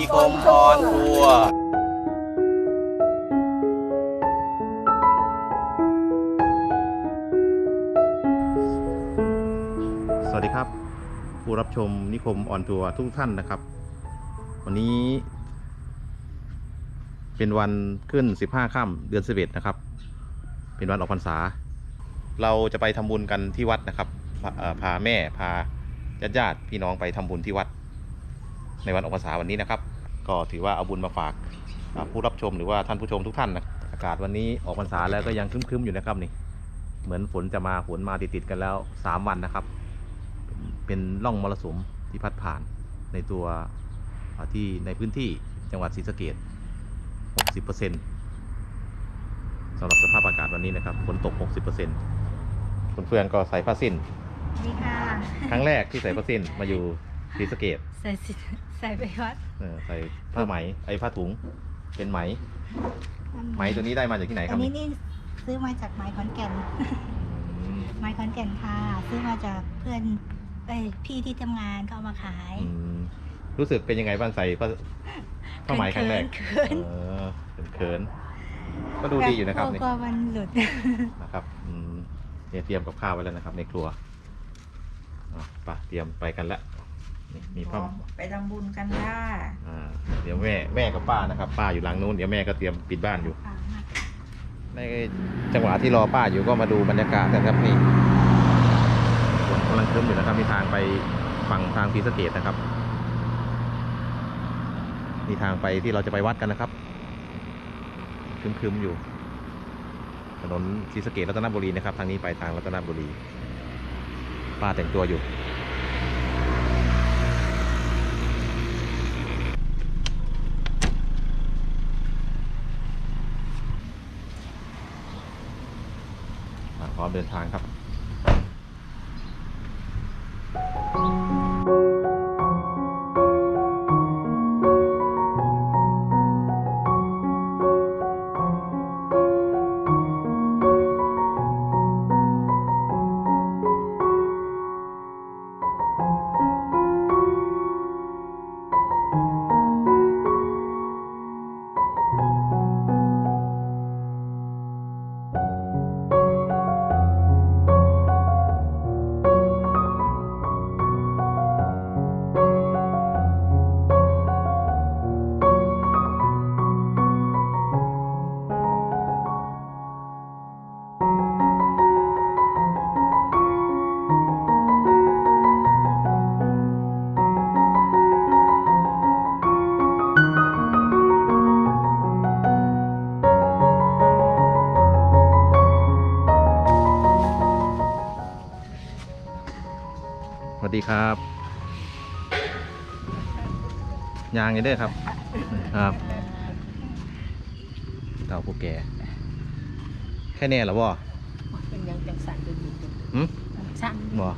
นิคมออนทัวร์สวัสดีครับ ผู้รับชมนิคมออนทัวร์ทุกท่านนะครับ วันนี้ เป็นวันขึ้น 15ค่ำเดือน11นะครับ เป็นวันออกพรรษา เราจะไปทำบุญกันที่วัดนะครับ พาพาแม่พาญาติญาติพี่น้องไปทำบุญที่วัด ในวันออกพรรษาวันนี้นะครับ ก็ถือว่าเอาบุญมาฝากอ่าผู้รับชมหรือว่าท่านผู้ชมทุกท่านนะอากาศวันนี้ออกพรรษาแล้วก็ยังครึ้มๆอยู่นะครับนี่ เหมือนฝนจะมาฝนมาติดๆกันแล้ว 3 วันนะครับ เป็นร่องมรสุมที่พัดผ่านในตัวอ่าที่ในพื้นที่จังหวัดศรีสะเกด60%สำหรับสภาพอากาศวันนี้นะครับฝนตก 60%คุณเฟื่องก็ใส่ผ้าสิ้นนี่ค่ะครั้งแรกที่ใส่ผ้าสิ้นมาอยู่ ศรีสะเกดใส่สิใส่ไปวัดเออใส่ผ้าไหมไอ้ผ้าถุงเป็นไหม ไหมตัวนี้ได้มาจากที่ไหนคอัรับนนี้นี่ซื้อมาจากไม้ขอนแก่นอืมไม้ขอนแก่นค่ะ ซื้อมาจากเพื่อนเอ้ยพี่ที่ทำงานก็เอามาขายอืมรู้สึกเป็นยังไงบ้างใส่ผ้าผ้าไหมครั้งแรกเขินเออเขินๆก็ดูดีอยู่นะครับนี่กลัวมันหลุดนะครับอืมเนี่ยเตรียมกับข้าวไว้แล้วนะครับ ในครัวอะไปเตรียมไปกันแล้ว นี่มีผ้าไปทำบุญกันค่ะอ่าเดี๋ยวแม่แม่กับป้านะครับ ป้าอยู่หลังนู้นเดี๋ยวแม่ก็เตรียมปิดบ้านอยู่ ในจังหวะที่รอป้าอยู่ก็มาดูบรรยากาศกันครับนี่ฝนกำลังครึ้มอยู่นะครับมีทางไปฝั่งทางศรีสะเกดนะครับ มีทางไปที่เราจะไปวัดกันนะครับครึ้มๆอยู่ ถนนศรีสะเกดรัตนบุรีนะครับ ทางนี้ไปทางรัตนบุรี ป้าแต่งตัวอยู่ พร้อมเดินทางครับ ครับยางนี่เด้อครับครับเต่าผู้แก่แค่แน่เหรอบ่เป็นยังจังสันดูดีหืมสั่งบ่อ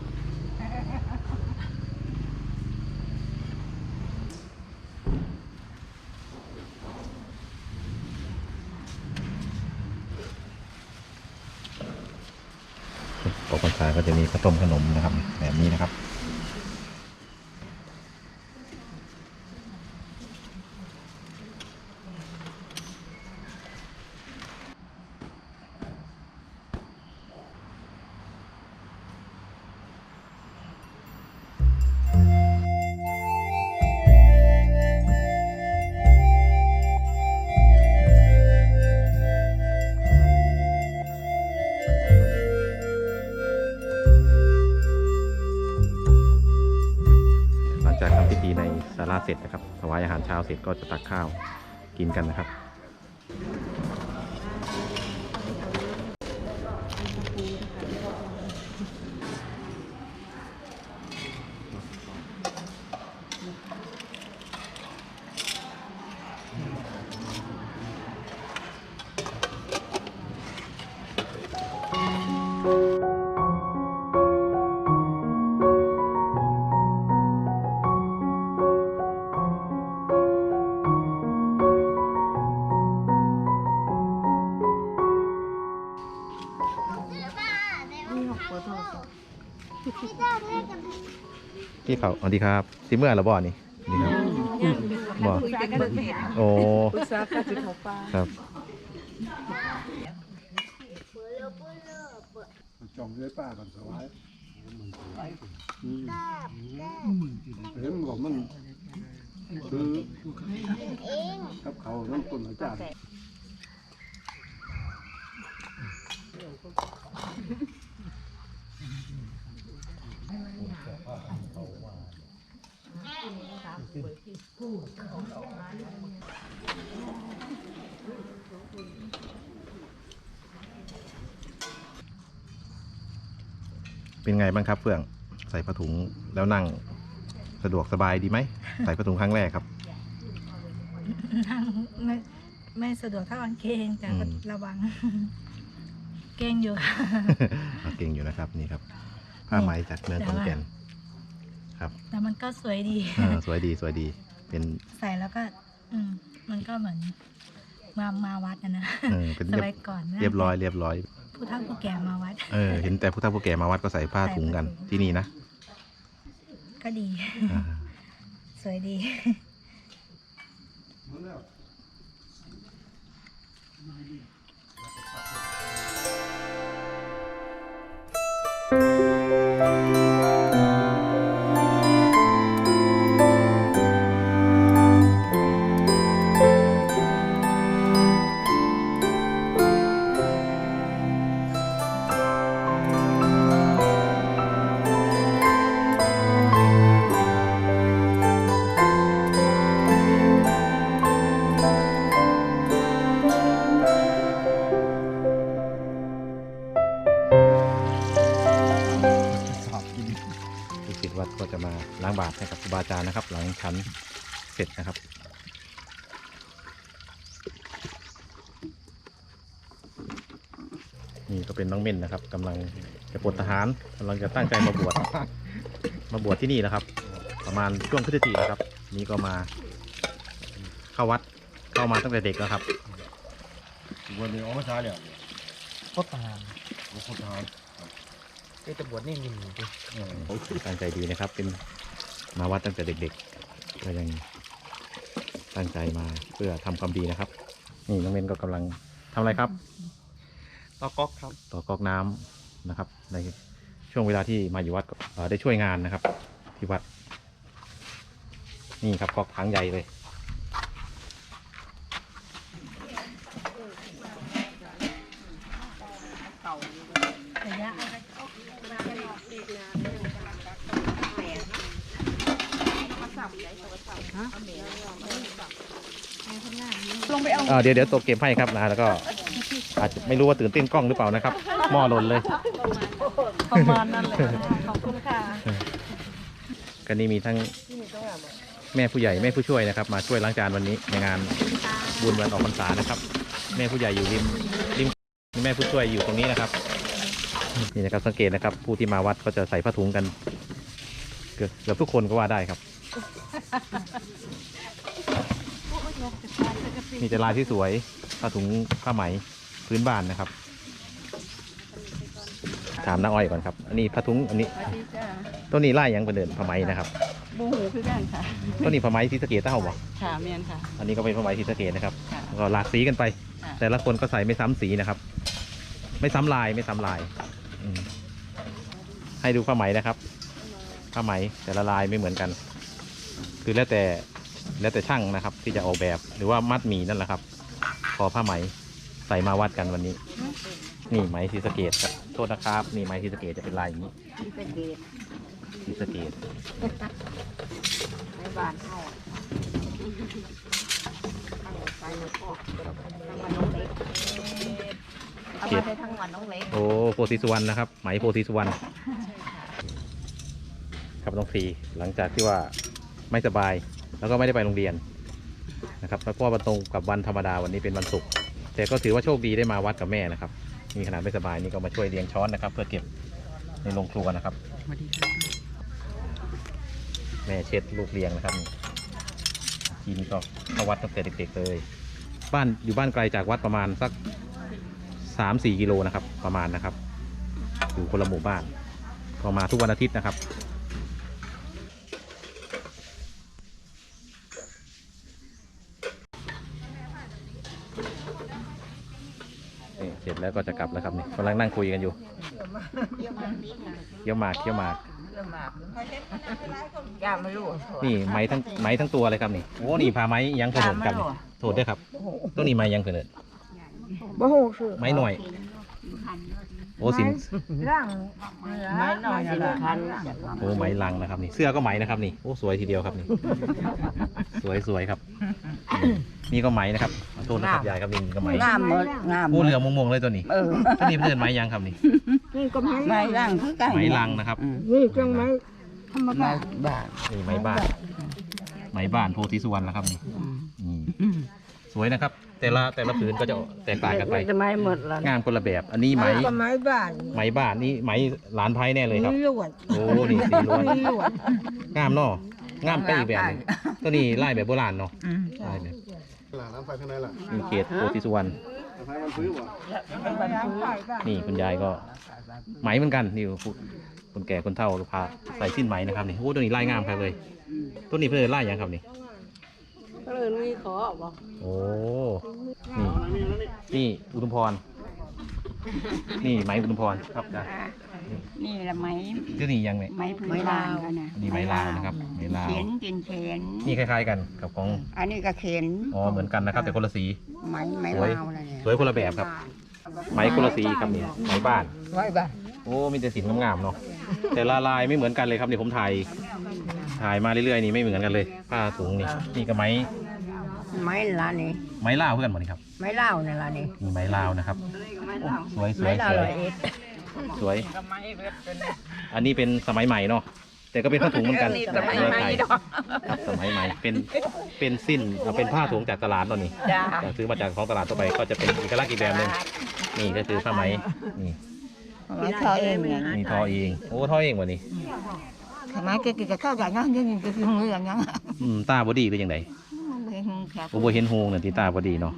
อกพรรษาก็จะมีข้าวต้มขนมนะครับ แบบนี้นะครับ เสร็จนะครับถวายอาหารเช้าเสร็จก็จะตักข้าวกินกันนะครับ พี่เขาสวัสดีครับสิเมื่อระบอนี่สวัสดีครับบอกคุยกันเรื่องโอ้ปรึกษาการจุดหัวปลาครับ trồng dưới ba còn sáu ấy thế mà của mình cứ cấp khẩu nó còn ở chả เป็นไงบ้างครับเฟื่องใส่ผ้าถุงแล้วนั่ง สะดวกสบายดีไหม ใส่ผ้าถุงครั้งแรกครับ นั่งไม่ไม่สะดวกเท่ากางเกงแต่ก็อืม ระวัง เกงอยู่ค่ะเก่งอยู่นะครับนี่ครับ ผ้าไหมจากเมืองขอนแก่น ครับแต่มันก็สวยดีเออสวยดีสวยดี เป็นใส่แล้วก็ อืมมันก็เหมือนมามาวัดนะนะเออเป็นสเรียบมัยก่อนนะเรียบร้อยเรียบร้อย ผู้เฒ่าผู้แก่มาวัด เออเห็นแต่ผู้เฒ่าผู้แก่มาวัดก็ใส่ผ้าถุงกันที่นี่นะก็ดี อ่าสวยดี วัดก็จะมาล้างบาตรให้กับครูบาอาจารย์นะครับ หลังฉันเสร็จนะครับนี่ก็เป็นน้องเม่นนะครับกำลังจะปลดทหารกำลังจะตั้งใจมาบวชมาบวชที่นี่นะครับ ประมาณช่วงพฤศจิกายนครับ นี่ก็มาเข้าวัดเข้ามาตั้งแต่เด็กแล้วครับวันนี้ออกมาช้าเนี่ยพ่อตาโอ้โหทหาร ไอ้ตำรวจนี่มีหนึ่งดิตั้งใจดีนะครับ เป็นมาวัดตั้งแต่เด็กๆ ก็ยังตั้งใจมาเพื่อทำความดีนะครับ นี่น้องเมนก็กำลังทำอะไรครับ ต่อก๊อกครับ ต่อก๊อกน้ำนะครับ ในช่วงเวลาที่มาอยู่วัดก็เอ่อได้ช่วยงานนะครับ ที่วัด นี่ครับก๊อกถังใหญ่เลย ลงไปเอาอ่าเดี๋ยวเดี๋ยวตัวเก็บให้ครับนะแล้วก็ อาจจะไม่รู้ว่าตื่นเต้นกล้องหรือเปล่านะครับหม้อหล่นเลยประมาณนั้นแหละขอบคุณค่ะกันนี้มีทั้งแม่ผู้ใหญ่แม่ผู้ช่วยนะครับ มาช่วยล้างจานวันนี้ในงานบุญวันออกพรรษานะครับ แม่ผู้ใหญ่อยู่ริมริมแม่ผู้ช่วยอยู่ตรงนี้นะครับนี่นะครับสังเกตนะครับผู้ที่มาวัดก็จะใส่ผ้าถุงกัน เกือบเกือบทุกคนก็ว่าได้ครับ มีแต่ลายที่สวยผ้าถุงผ้าไหมพื้นบ้านนะครับ ถามน้าอ้อยก่อนครับ อันนี้ผ้าถุงอันนี้สวัสดีจ้าต้นนี้ไล่ยังเป็นเดินผ้าไหมนะครับบูหูคือกันค่ะ ต้นนี้ผ้าไหมที่สะเกตเต้าบ่ค่ะเมียนค่ะ อันนี้ก็เป็นผ้าไหมที่สะเกตนะครับค่ะแล้วก็หลากสีกันไป ค่ะ แต่ละคนก็ใส่ไม่ซ้ำสีนะครับ ไม่ซ้ำลายไม่ซ้ำลายอืมให้ดูผ้าไหมนะครับผ้าไหมแต่ละลายไม่เหมือนกัน คือแล้วแต่ แล้วแต่ช่างนะครับ ที่จะออกแบบหรือว่ามัดหมีนั่นแหละครับ พอผ้าไหมใส่มาวัดกันวันนี้ นี่ไหมทีสเกตครับโทษนะครับนี่ไหมทีสเกตจะเป็นลายอย่างนี้ที่เป็นเกตทีสเกตในบ้านเฮาไปแล้วก็ทั้งวันน้องเล็กเอามาได้ทั้งวันน้องเล็กโอ้โพธิสุวรรณนะครับ ไหมโพธิสุวรรณครับน้องฟรีหลังจากที่ว่าไม่สบาย แล้วก็ไม่ได้ไปโรงเรียนนะครับเพราะว่ามันตรงกับวันธรรมดาวันนี้เป็นวันศุกร์แต่ก็ถือว่าโชคดีได้มาวัดกับแม่นะครับ มีขนาดไม่สบายนี่ก็มาช่วยเลี้ยงช้อนนะครับ เพื่อเก็บในโรงครัวนะครับสวัสดีค่ะแม่เช็ดลูกเลี้ยงนะครับทีนี้ก็เข้าวัดตั้งแต่เด็กๆเลย บ้านอยู่บ้านไกลจากวัดประมาณสักสามสี่กิโลนะครับประมาณนะครับ อยู่คนละหมู่บ้านก็มาทุกวันอาทิตย์นะครับ ร็จ แล้วก็จะกลับแล้วครับนี่กำลังนั่งคุยกันอยู่เคี้ยวหมากเคี้ยวหมากย่าไม่รู้นี่ไม้ทั้งไม้ทั้งตัวเลยครับนี่โอ้นี่พาไม้ยังเผินกันนี่โทษด้วยครับตัวนี้ไม้ยังเผินบ่ฮู้ชื่อไม้หน่อย โอ้สินร่างไม้น้อยสิคันโอ้ไม้ลังนะครับนี่ เสื้อก็ไหมนะครับนี่ โอ้สวยทีเดียวครับนี่ สวยสวยครับ นี่ก็ไหมนะครับขอโทษนะครับยายครับนี่ก็ไหมงามหมดงามหมโอ้ดเหลืองมงๆเลยตัวนี้เออตัวนี้เพื่อนไม้ยังครับนี่ นี่ก็ไม้ไม้ร่างคือกันไม้ลังนะครับ นี่จังไม้ธรรมดาบ้านนี่ไม้บ้านไม้บ้านโพธิสุวรรณนะครับนี่นี่ สวยนะครับ แต่ละแต่ละผืนก็จะแตกต่างกันไป จะไม้หมดแล้วงามคนละแบบ อันนี้ไม้ก็ไม้บ้านไม้บ้านนี่ไม้หลานไพ่แน่เลยครับลวดโอ้นี่สีล้วนลวดงามเนาะงามไปอีกแบบหนึงตัวนี้ลายแบบโบราณเนาะลายแบบหลานน้ำไฟข้างในล่ะนี่เขตโพธิสุวรรณน้ำไฟมันซื้อวะนี่คุณยายก็ไหมเหมือนกันนี่คุณคนแก่คนเฒ่าก็พาใส่สิ้นไหมนะครับนี่โอ้ตัวนี้ลายงามครับเลย ตัวนี้เพื่อนลายหยังครับนี่ ก็เลยมีขอบอกโอ้นี่นี่อุดมพร นี่ไหมอุดมพรครับนะนี่ละไหมที่นี่ยังไงไหมพื้นบ้านกันนะอันนี้ไหมลาวนะครับไหมลาวเขียนเป็นเขียนนี่คล้ายๆกันกับของ อันนี้ก็เขียนอ๋อเหมือนกันนะครับแต่คนละสีไหมไหมสวยลาวอะไรเนี่ยสวยคนละแบบครับ ไหมคนละสีครับนี่ไหมบ้านไว้บ้านโอ้มีแต่สีงามๆเนาะแต่ละลายไม่เหมือนกันเลยครับนี่ผมถ่ายถ่ายมาเรื่อยๆนี่ไม่เหมือนกันเลยผ้าถุงนี่นี่ก็ไหม ไม้ลานี่ไหมลาวเพื่อนหมดนี่ครับไม้เล่าวนี่ละนี่มีไหมลาวนะครับโอ้สวยสวไม้ยลาสววยร้อยเอ็ดสวย อันนี้เป็นสมัยใหม่เนาะ แต่ก็เป็นผ้าถุงเหมือนกันสมัยใหม่ไทยดอกครับสมัยใหม่ เป็น เป็นสิ้นเอาเป็นผ้าถุงจากตลาดตอนนี้จ้าแต่ซื้อมาจากท้องตลาดทั่วไปก็จะเป็นเอกลักษณ์อีกแบบหนึงนี่ก็คือผ้าไหม นี่ไม้ทอเองไงมีทอเอง โอ้ทอเองวะนี่ทำไมแกกินกับข้าวอย่างนั้นยังกินกับมืออย่างนั้นอืมตาบอดีหรือยังไง ไม่หงแค่โอ้โหเห็นโฮงเนี่ยตีตาบอดีเนาะ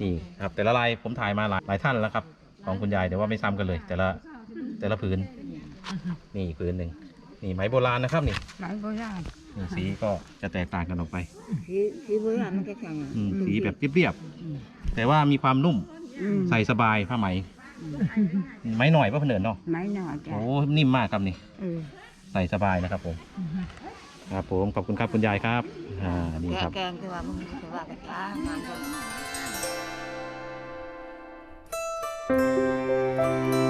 นี่ครับแต่ละลายผมถ่ายมาหลายหลายท่านแล้วครับ ของคุณยายแต่ว่าไม่ซ้ำกันเลย แต่ละแต่ละผืนนี่ผืนหนึ่งนี่ไหมโบราณนะครับนี่ไม้โบราณนี่สีก็จะแตกต่างกันออกไปสีสีโบราณมันก็แข็งอืมสีแบบเรียบๆแต่ว่ามีความนุ่มใส่สบายผ้าไหมไหมหน่อยป่ะเพื่อนเนาะไม้หน่อยจ้ะโอ้นิ่มมากครับนี่ เออใส่สบายนะครับผม ครับผมขอบคุณครับคุณยายครับอ่านี่ครับ แกงคือว่ามึงคือว่ากันจ้างา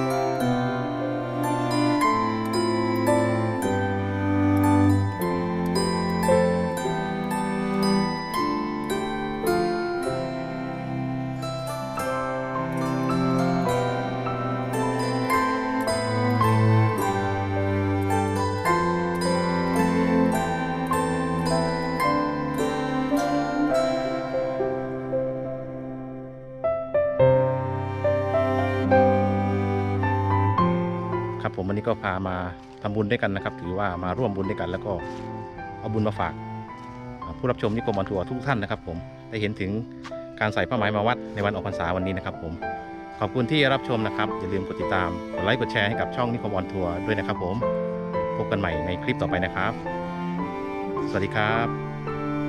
ผมวันนี้ก็พามาทำบุญด้วยกันนะครับ ถือว่ามาร่วมบุญด้วยกัน แล้วก็เอาบุญมาฝาก ผู้รับชมนิคมออนทัวร์ทุกท่านนะครับ ผมได้เห็นถึงการใส่ผ้าไหมมาวัดในวันออกพรรษาวันนี้นะครับผมขอบคุณที่รับชมนะครับ อย่าลืมกดติดตามกดไลค์กดแชร์ให้กับช่องนิคมออนทัวร์ด้วยนะครับผมพบกันใหม่ในคลิปต่อไปนะครับ สวัสดีครับ